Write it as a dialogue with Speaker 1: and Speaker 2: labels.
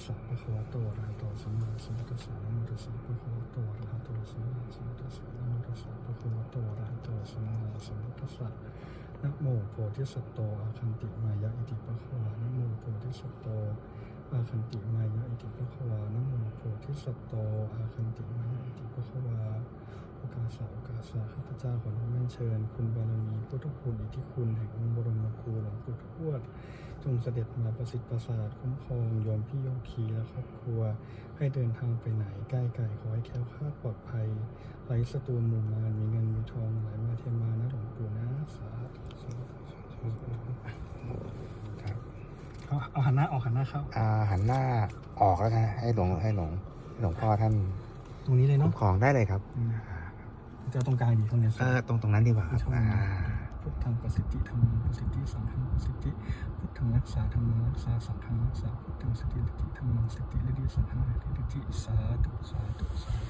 Speaker 1: สสะภะคะวะโตอะระหะโตสัมมาสัมพุทธัสสะนะโมตัสสะภะคะวะโตอะระหะโตสัมมาสัมพุทธัสสะนะโมตัสสะภะคะวะโตอะระหะโตสัมมาสัมพุทธัสสะนะโมโพธิสัตโตอาคันติมายะอิติภะคะวานะโมโพธิสัตโตอาคันติมายะอิติภะคะวานะโมโพธิสัตโตอาคันติมายะอิติภะคะวาโอกาสาโอกาสาข้าพเจ้าขอน้อมเชิญ คุณบารมีพุทธคุณอิทธิคุณแห่งองค์บรมครูหลวง งเสด็จมาประสิทธิ์ประสาทคุ้มครองโยมพี่โยคีและครอบครัว ให้เดินทางไปไหนใกล้ไกลขอให้แคล้วคลาดปลอดภัยไร้ศัตรูหมู่มารมีเงินมีทองไหลมาเทมานะหลวงปู่นะสาธุสาธุสาธุ
Speaker 2: ครับ
Speaker 1: เอาเอาหันหน้าออกหันหน้าเข้า
Speaker 2: อ่าหันหน้าออกแล้วนะให้หลวงให้หลวงให้หลวงพ่อท่าน
Speaker 1: ตรงนี้เลย
Speaker 2: คุ้
Speaker 1: เนาะ
Speaker 2: มครองได้เลยครับ
Speaker 1: อืม
Speaker 2: อ่า
Speaker 1: จะเอาตรงกลางดีตรงเนี้ย
Speaker 2: เออตรงตรงนั้นดีกว่าครับ
Speaker 1: ช่อง
Speaker 2: อ่า
Speaker 1: พุทธังประสิทธิธรรมังประสิทธิสังฆังประสิทธิพุทธังรักษาธรรมังรักษาสังฆังรักษาพุทธังสติสติธรรมังสติฤทธิสังฆังสติลิธิสาธุสาธุสาธุ